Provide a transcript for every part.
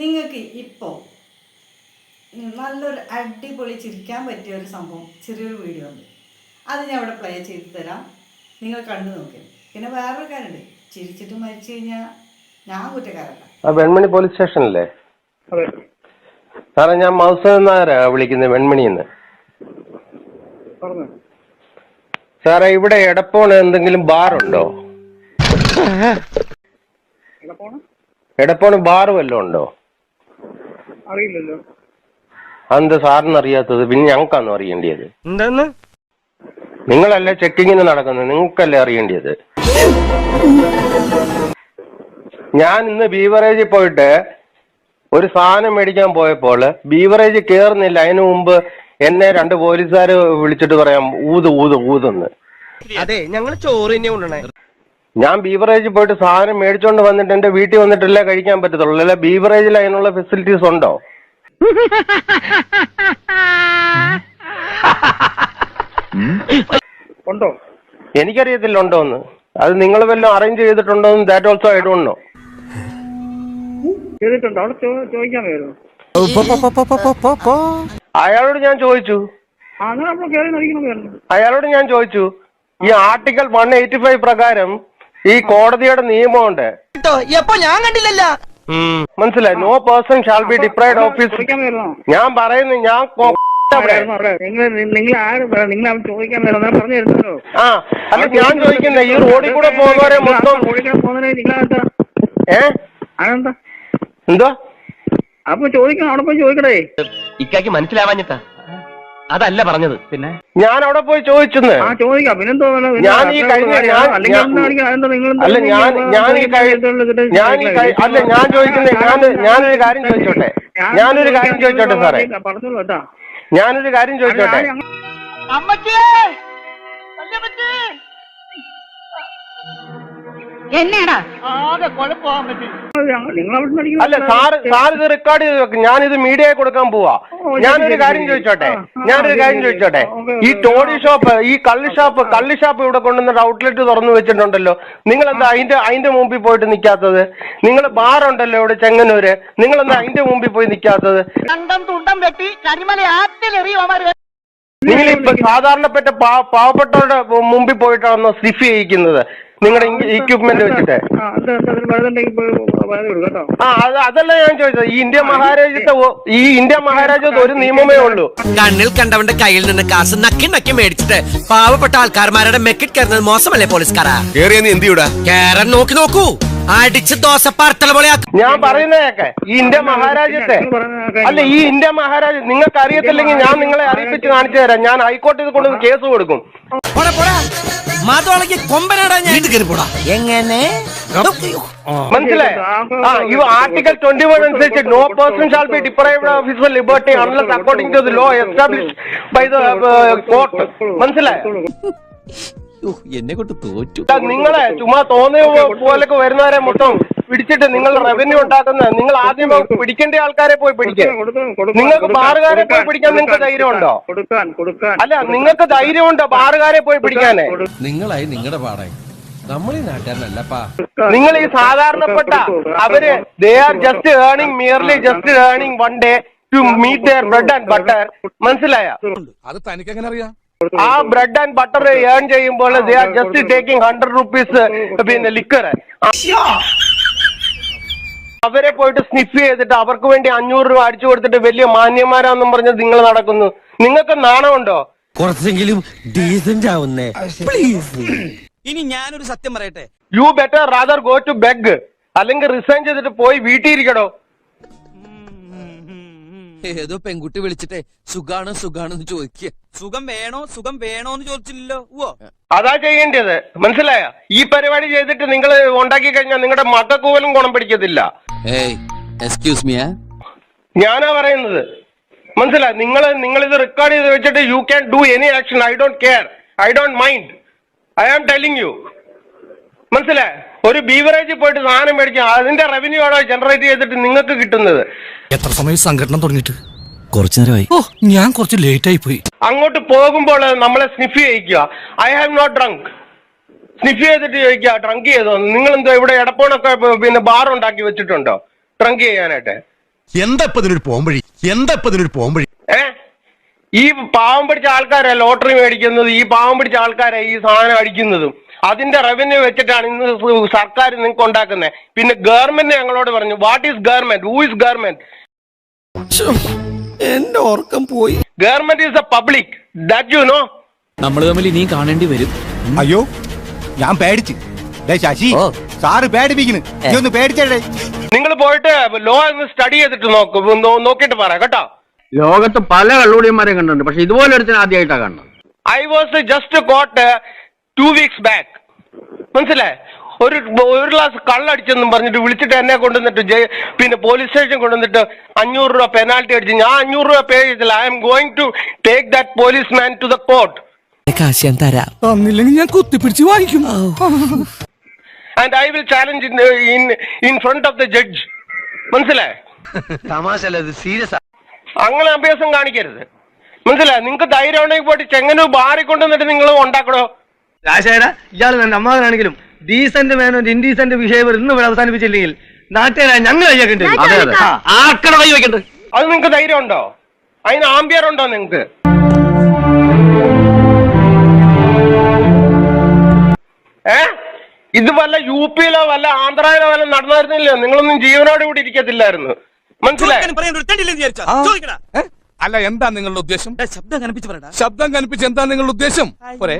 നിങ്ങൾക്ക് ഇപ്പോൾ നല്ലൊരു അടിപൊളി ചിരിക്കാൻ പറ്റിയ ഒരു സംഭവം ചെറിയൊരു വീഡിയോ ഉണ്ട്. അത് ഞാൻ ഇവിടെ പ്ലേ ചെയ്ത് തരാം. നിങ്ങൾ കണ്ടു നോക്കി. പിന്നെ വേറൊരു കാര്യമുണ്ട്. ചിരിച്ചിട്ട് മരിച്ചു കഴിഞ്ഞാൽ ഞാൻ കുറ്റക്കാരല്ല. ആ വെൺമണി പോലീസ് സ്റ്റേഷനല്ലേ? അതെ. സാറേ ഞാൻ മൗസ എന്നാരാ വിളിക്കുന്നത് വെൺമണി എന്ന് പറഞ്ഞു. സാറേ ഇവിടെ എടപ്പോണ് എന്തെങ്കിലും ബാറുണ്ടോ എടപ്പോണ്? ബാർ വല്ലതും ഉണ്ടോ? അറിയില്ലല്ലോ. അതെന്താ സാറിന് അറിയാത്തത്? പിന്നെ ഞങ്ങൾക്കാണോ അറിയേണ്ടത് എന്താന്ന്? നിങ്ങളല്ലേ ചെക്കിങ്ങിന് നടക്കുന്നത്? നിങ്ങൾക്കല്ലേ അറിയേണ്ടത് ഞാൻ ഇന്ന് ബീവറേജിൽ പോയിട്ട് ഒരു സാധനം മേടിക്കാൻ പോയപ്പോൾ ബീവറേജ് കേറുന്നില്ല. അതിനു മുമ്പ് എന്നെ രണ്ട് പോലീസുകാർ വിളിച്ചിട്ട് പറയാം ഊത് ഊത് ഊതെന്ന്. അതെ ഞങ്ങൾ ചോറ് തന്നെ കൊണ്ടുവണേ ഞാൻ ബീവറേജിൽ പോയിട്ട് സാധനം മേടിച്ചോണ്ട് വന്നിട്ട് എന്റെ വീട്ടിൽ വന്നിട്ടല്ലേ കഴിക്കാൻ പറ്റത്തുള്ളൂ. അല്ലെ ബീവറേജിൽ അതിനുള്ള ഫെസിലിറ്റീസ് ഉണ്ടോ? ഉണ്ടോ? എനിക്കറിയത്തില്ല ഉണ്ടോ എന്ന് അത് നിങ്ങൾ വല്ലതും അറേഞ്ച് ചെയ്തിട്ടുണ്ടോ എന്ന് that also I don't know ചെയ്തിട്ടുണ്ടോ? അവിടെ അയാളോട് ഞാൻ ചോദിച്ചു. അയാളോട് ഞാൻ ചോദിച്ചു. ഈ ആർട്ടിക്കൽ വൺ എയ്റ്റി ഫൈവ് പ്രകാരം ഈ കോടതിയുടെ നിയമമുണ്ട്. എപ്പോ ഞാൻ കണ്ടില്ലല്ല. മനസ്സിലായി? No person shall be deprived of his ഞാൻ പറയുന്നു ഞാൻ നിങ്ങൾ നിങ്ങൾ ആര് നിങ്ങൾ അവൻ ചോദിക്കാൻ വരുന്നോ? പറഞ്ഞു തരുന്നല്ലോ. ആ അല്ല ഞാൻ ചോദിക്കുന്ന ഈ റോഡിൽ കൂടെ പോകുന്നവരെ മൊത്തം എന്തോ അപ്പൊ ചോദിക്കണം അവിടെ പോയി ചോദിക്കണേ ഇക്കാക്ക് മനസ്സിലാവാഞ്ഞിട്ടാ. അതല്ല പറഞ്ഞത്. പിന്നെ? ഞാൻ അവിടെ പോയി ചോദിച്ചെന്ന്. ആ ചോദിക്കാം. പിന്നെന്തോ വേണം? നിങ്ങൾ ഞാൻ ഈ കഴിഞ്ഞ ഞാൻ അല്ലെങ്കിൽ ഞാൻ-. അതെന്താ നിങ്ങൾ എന്താ അല്ല ഞാൻ നിങ്ങൾ ഞാൻ ഈ കഴി ഞാൻ ഈ കഴി അല്ല ഞാൻ ചോദിക്കുന്നത് ഞാൻ ഞാനൊരു കാര്യം ചോദിച്ചോട്ടെ? ഞാനൊരു കാര്യം ചോദിച്ചോട്ടെ സാറേ? പറഞ്ഞോളൂ കേട്ടാ. ഞാനൊരു കാര്യം ചോദിച്ചോട്ടെ? എന്നേടാ ആകെ നിന്ന് അല്ല സാറ് സാർ ഇത് റെക്കോർഡ് ചെയ്ത് വെക്കും. ഞാൻ ഇത് മീഡിയയിൽ കൊടുക്കാൻ പോവാ. ഞാനൊരു കാര്യം ചോദിച്ചോട്ടെ? ഞാനൊരു കാര്യം ചോദിച്ചോട്ടെ? ഈ ടോഡി ഷോപ്പ് ഈ കള്ളി ഷോപ്പ് കള്ളി ഷോപ്പ് ഇവിടെ കൊണ്ടുവന്നിട്ട് ഔട്ട്ലെറ്റ് തുറന്നു വെച്ചിട്ടുണ്ടല്ലോ. നിങ്ങൾ എന്താ അതിന്റെ അതിന്റെ മുമ്പിൽ പോയിട്ട് നിൽക്കാത്തത്? നിങ്ങൾ ബാർ ഉണ്ടല്ലോ ഇവിടെ ചെങ്ങന്നൂര്. നിങ്ങൾ എന്താ അതിന്റെ മുമ്പിൽ പോയി നിൽക്കാത്തത്? കണ്ടം തുണ്ടം വെട്ടി കരിമല നിങ്ങൾ ഇപ്പൊ സാധാരണപ്പെട്ട പാവപ്പെട്ടവരുടെ മുമ്പിൽ പോയിട്ടാണോ സിഫി ചെയ്യിക്കുന്നത്? നിങ്ങളുടെ ഇക്വിപ്മെന്റ് വെച്ചിട്ട്. ആ, അത് അതല്ല ഞാൻ ചോദിച്ചത്. ഈ ഇന്ത്യ മഹാരാജ്യത്തെ ഈ ഇന്ത്യ മഹാരാജ്യത്ത് ഒരു നിയമമേ ഉള്ളൂ. കണ്ണിൽ കണ്ടവന്റെ കയ്യിൽ നിന്ന് കാശ് നക്കി നക്കി മേടിച്ചിട്ട് പാവപ്പെട്ട ആൾക്കാർമാരുടെ മെക്കിട്ട് കയറുന്നത് മോശമല്ലേ പോലീസുകാരാ? കേറിയ നീ കേറാൻ നോക്കി നോക്കൂ. അടിച്ച് ദോശ പാർത്തല പോലെ. ഞാൻ പറയുന്നതൊക്കെ ഈ ഇന്ത്യ മഹാരാജ്യത്തെ അല്ല ഈ ഇന്ത്യ മഹാരാജ്യം നിങ്ങൾക്ക് അറിയത്തില്ലെങ്കിൽ ഞാൻ നിങ്ങളെ അറിയിപ്പിച്ച് കാണിച്ചു തരാം. ഞാൻ ഹൈക്കോടതി കൊണ്ട് കേസ് കൊടുക്കും. പോടാ. കൊമ്പനാടാ ഞാൻ. വീണ്ടും കയറി പോടാ. എങ്ങനെ? മനസ്സിലായി? ആ ഈ ആർട്ടിക്കൽ ട്വന്റി വൺ അനുസരിച്ച് no person shall be deprived of his liberty unless according to the law establish by the court മനസ്സിലായോ? എന്നെ കൊണ്ട് തോറ്റു. നിങ്ങളെ ചുമ്മാ തോന്നിയ പോലൊക്കെ വരുന്നവരെ മൊത്തം പിടിച്ചിട്ട് നിങ്ങൾ റവന്യൂ ഉണ്ടാക്കുന്ന നിങ്ങൾ ആദ്യം പിടിക്കേണ്ട ആൾക്കാരെ പോയി പിടിക്കാൻ നിങ്ങൾക്ക് ബാറുകാരെ പോയി പിടിക്കാൻ നിങ്ങൾക്ക് ധൈര്യമുണ്ടോ? കൊടുക്കാൻ കൊടുക്കാൻ അല്ല നിങ്ങൾക്ക് ധൈര്യമുണ്ടോ ബാറുകാരെ പോയി പിടിക്കാനേ? നിങ്ങളായി നിങ്ങളുടെ പാടായി നമ്മൾ ഈ നാട്ടുകാരനല്ലപ്പാ നിങ്ങൾ ഈ സാധാരണപ്പെട്ട അവർ they are just earning merely just earning one day to meet their bread and butter മനസ്സിലായ? അത് തനിക്ക് എങ്ങനെ അറിയാം ആ ബ്രെഡ് ആൻഡ് ബട്ടർ ഏൺ ചെയ്യുമ്പോൾ they are just taking hundred rupees പിന്നെ ലിക്കർ അവരെ പോയിട്ട് സ്നിഫ് ചെയ്തിട്ട് അവർക്ക് വേണ്ടി അഞ്ഞൂറ് രൂപ അടിച്ചു കൊടുത്തിട്ട് വലിയ മാന്യന്മാരാന്നും പറഞ്ഞ് നിങ്ങൾ നടക്കുന്നു. നിങ്ങൾക്ക് നാണമുണ്ടോ? കുറച്ചെങ്കിലും ഡീസന്റ് ആവുന്നേ. ഇനി ഞാനൊരു സത്യം പറയട്ടെ. You better rather go to beg അല്ലെങ്കിൽ റിസൈൻ ചെയ്തിട്ട് പോയി വീട്ടിൽ ഇരിക്കടോ ഏതോ പെൺകുട്ടി വിളിച്ചിട്ടെ സുഖാണോ സുഖാണോ എന്ന് ചോദിക്കുക. സുഖം വേണോ സുഖം വേണോ എന്ന് ചോദിച്ചില്ലല്ലോ. ഓ അതാ ചെയ്യേണ്ടത്. മനസ്സിലായ? ഈ പരിപാടി ചെയ്തിട്ട് നിങ്ങൾ ഉണ്ടാക്കി കഴിഞ്ഞാൽ നിങ്ങളുടെ മക്കൾക്ക് പോലും ഗുണം പിടിക്കത്തില്ല. ഏയ് എക്സ്ക്യൂസ് മീ ഞാനാ പറയുന്നത്. മനസ്സിലായി നിങ്ങൾ നിങ്ങൾ ഇത് റെക്കോർഡ് ചെയ്ത് വെച്ചിട്ട് you can do any action I don't care I don't mind I am telling you മനസ്സിലായി ഒരു ബീവറേജിൽ പോയിട്ട് സാധനം മേടിക്കും അതിന്റെ റവന്യൂ ആണോ ജനറേറ്റ് ചെയ്തിട്ട് നിങ്ങൾക്ക് കിട്ടുന്നത്? എത്ര സമയം സംഘടന തുടങ്ങിയിട്ട്? കുറച്ചു നേരമായി. ഓ ഞാൻ കുറച്ച് ലേറ്റ് ആയി പോയി. അങ്ങോട്ട് പോകുമ്പോൾ നമ്മളെ സ്നിഫ് ചെയ്യിക്കുക. I have not drunk sniff ചെയ്തിട്ട് ചോദിക്കുക ട്രങ്ക് ചെയ്തോ? നിങ്ങൾ എന്തോ ഇവിടെ എടപ്പോണൊക്കെ പിന്നെ ബാർ ഉണ്ടാക്കി വെച്ചിട്ടുണ്ടോ? ട്രങ്ക് ചെയ്യാനായിട്ട്. എന്താ ഇപ്പൊ ഇതിനൊരു പോംവഴി? എന്താ ഇപ്പൊ ഇതിനൊരു പോംവഴി? ഏ? ഈ പാവം പിടിച്ച ആൾക്കാരെ ലോട്ടറി മേടിക്കുന്നത്? ഈ പാവം പിടിച്ച ആൾക്കാരെ ഈ സാധനം അടിക്കുന്നതും. അതിന്റെ റവന്യൂ വെച്ചിട്ടാണ് ഇന്ന് സർക്കാർ നിങ്ങൾക്ക് ഉണ്ടാക്കുന്നത്. പിന്നെ ഗവൺമെന്റ് ഞങ്ങളോട് പറഞ്ഞു what is government who is government എന്റെ ഓർക്കം പോയി. Government is a public that you know നമ്മൾ തമ്മിൽ ഇനിയും കാണേണ്ടി വരും. അയ്യോ ഞാൻ പേടിച്ച്. ശശി സാറ് പേടിപ്പിക്കുന്നു. നീ ഒന്ന് പേടിച്ചേ നിങ്ങൾ പോയിട്ട് ലോ ഒന്ന് സ്റ്റഡി ചെയ്തിട്ട് നോക്ക് നോ- നോക്കിയിട്ട് പറ കേട്ടോ? ലോകത്ത് പല കള്ളുടിയന്മാരെ കണ്ടിട്ടുണ്ട്. പക്ഷെ ഇതുപോലെ ഒരുത്തിന് ആദ്യമായിട്ടാണ് കണ്ടത് I was just caught two weeks back മനസ്സിലായി? ഒരു ഒരു ഗ്ലാസ് കള്ളടിച്ചെന്നും പറഞ്ഞിട്ട് വിളിച്ചിട്ട് എന്നെ കൊണ്ടുവന്നിട്ട് പിന്നെ പോലീസ് സ്റ്റേഷൻ കൊണ്ടുവന്നിട്ട് അഞ്ഞൂറ് രൂപ പെനാൽറ്റി അടിച്ച്. ഞാൻ അഞ്ഞൂറ് രൂപ പേ ചെയ്തില്ല. I am going to take that police man to the court കാശ് ഞാൻ തരാം. തന്നില്ലെങ്കിൽ ഞാൻ കുത്തിപ്പിടിച്ച് വാങ്ങിക്കും. And I will challenge in in in front of the judge മനസ്സിലായി? തമാശ സീരിയസ് അങ്ങനെ അഭ്യാസം കാണിക്കരുത്. മനസ്സിലായി? നിങ്ങൾക്ക് ധൈര്യം ഉണ്ടെങ്കിൽ പോയിട്ട് ചെങ്ങനു ബാറി കൊണ്ടുവന്നിട്ട് നിങ്ങൾ ഉണ്ടാക്കണോ? രാശേടാ ഇയാൾ വേണ്ട അമ്മാവനാണെങ്കിലും ഡീസന്റ് മാനോ ഇൻഡീസന്റ് ബിഹേവിയർ ഇന്ന് ഇവിടെ അവസാനിപ്പിച്ചില്ലെങ്കിൽ നാട്ടുകാരായ ഞങ്ങൾ കൈയാക്കേണ്ടി വരും. അതെ, അതെ. ആർക്കട കൈ അത് നിങ്ങൾക്ക് ധൈര്യം ഉണ്ടോ? അതിന് ആംബിയർ ഉണ്ടോ നിങ്ങൾക്ക്? ഏ? ഇത് വല്ല യു പിയിലോ വല്ല ആന്ധ്രയിലോ വല്ല നടന്നായിരുന്നില്ല നിങ്ങളൊന്നും ജീവനോട് കൂടി ഇരിക്കത്തില്ലായിരുന്നു. മനസ്സിലായി? അല്ല എന്താ നിങ്ങളുടെ ഉദ്ദേശം? ശബ്ദം കനപ്പിച്ചു പറയടാ. ശബ്ദം കനപ്പിച്ച് എന്താ നിങ്ങളുടെ ഉദ്ദേശം? പോരെ.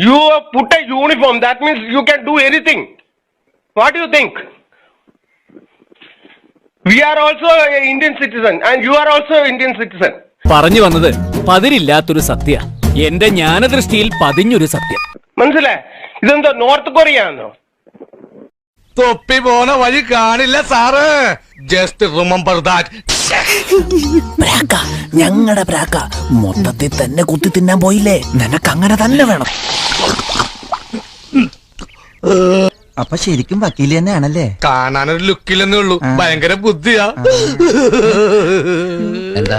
You put a uniform that means you can do anything what you think we are also Indian citizen and you are also Indian citizen പറഞ്ഞു വന്നത് പതിരില്ലാത്തൊരു സത്യ. എന്റെ ജ്ഞാനദൃഷ്ടിയിൽ പതിഞ്ഞൊരു സത്യം. മനസ്സിലായി? ഇതെന്തോ നോർത്ത് കൊറിയ ആണോ തൊപ്പി പോണ വഴി കാണില്ല സാറ്. ജസ്റ്റ് റിമംബർ ദാറ്റ് ഞങ്ങളുടെ പ്രാക്ക. മൊത്തത്തിൽ തന്നെ കുത്തി തിന്നാൻ പോയില്ലേ? നിനക്ക് അങ്ങനെ തന്നെ വേണം. അപ്പൊ ശരിക്കും വക്കീൽ തന്നെയാണല്ലേ? കാണാനൊരു ലുക്കില്ലെന്നേ ഉള്ളൂ. ഭയങ്കര ബുദ്ധിയാ. എന്താ?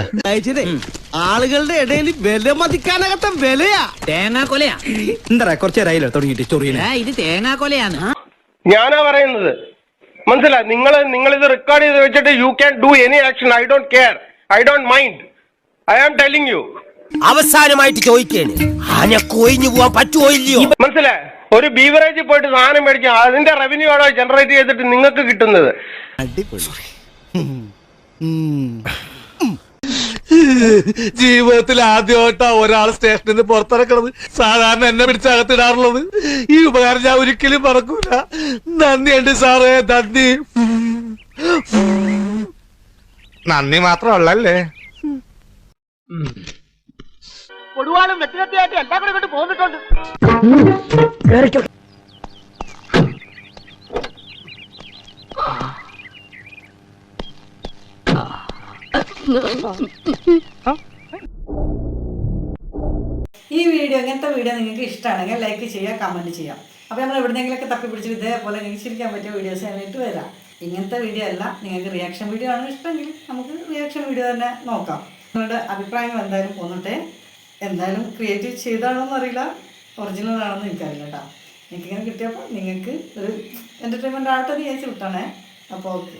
ആളുകളുടെ ഇടയിൽ വില മതിക്കാനകത്ത വിലയാ. തേങ്ങാ കൊലയാ. എന്താ കുറച്ച് നേരമായില്ലോ തുടങ്ങിയിട്ട് ചൊറിയനെ ഇത് തേങ്ങാ കൊലയാണ്. ഞാനാ പറയുന്നത്. മനസ്സിലായി? നിങ്ങൾ നിങ്ങൾ ഇത് റെക്കോർഡ് ചെയ്ത് വെച്ചിട്ട് you can do any action I don't care I don't mind I am telling you അവസാനമായിട്ട് ചോദിക്കേണ്. ആന കൊയിഞ്ഞു പോവാൻ പറ്റുമോ ഇല്ലയോ? മനസ്സിലായി? ഒരു ബീവറേജിൽ പോയിട്ട് സാധനം മേടിക്കാം അതിന്റെ റവന്യൂ ആണോ ജനറേറ്റ് ചെയ്തിട്ട് നിങ്ങൾക്ക് കിട്ടുന്നത്? ജീവിതത്തിൽ ആദ്യമായിട്ടാ ഒരാൾ സ്റ്റേഷനിൽ നിന്ന് പുറത്തിറക്കണത്. സാധാരണ എന്നെ പിടിച്ചകത്തിടാറുള്ളത് ഈ ഉപകാരം ഞാൻ ഒരിക്കലും മറക്കൂല. നന്ദിയുണ്ട് സാറേ നന്ദി. നന്ദി മാത്രമല്ലേ കൊടുവാളും വെട്ടുകത്തിയായിട്ട് എല്ലാം കൂടെ കൊണ്ട് പോന്നിട്ടുണ്ട്. ഈ വീഡിയോ ഇങ്ങനത്തെ വീഡിയോ നിങ്ങൾക്ക് ഇഷ്ടമാണെങ്കിൽ ലൈക്ക് ചെയ്യുക കമന്റ് ചെയ്യാം. അപ്പോൾ നമ്മൾ എവിടെയെങ്കിലുമൊക്കെ തപ്പി പിടിച്ച് ഇതേപോലെ നിങ്ങൾക്ക് ചിരിക്കാൻ പറ്റിയ വീഡിയോസ് ആയിട്ട് വരാം. ഇങ്ങനത്തെ വീഡിയോ അല്ല നിങ്ങൾക്ക് റിയാക്ഷൻ വീഡിയോ ആണ് ഇഷ്ടമെങ്കിൽ നമുക്ക് റിയാക്ഷൻ വീഡിയോ തന്നെ നോക്കാം. നിങ്ങളുടെ അഭിപ്രായങ്ങൾ എന്തായാലും പോന്നിട്ടെ. എന്തായാലും ക്രിയേറ്റീവ് ചെയ്താണോന്ന് അറിയില്ല. ഒറിജിനൽ ആണെന്ന് എനിക്കറിയില്ല കേട്ടോ. എനിക്കിങ്ങനെ കിട്ടിയപ്പോൾ നിങ്ങൾക്ക് ഒരു എന്റർടൈൻമെന്റ് ആയിട്ട് വിചാരിച്ച് വിട്ടാണേ അപ്പോൾ ഓക്കെ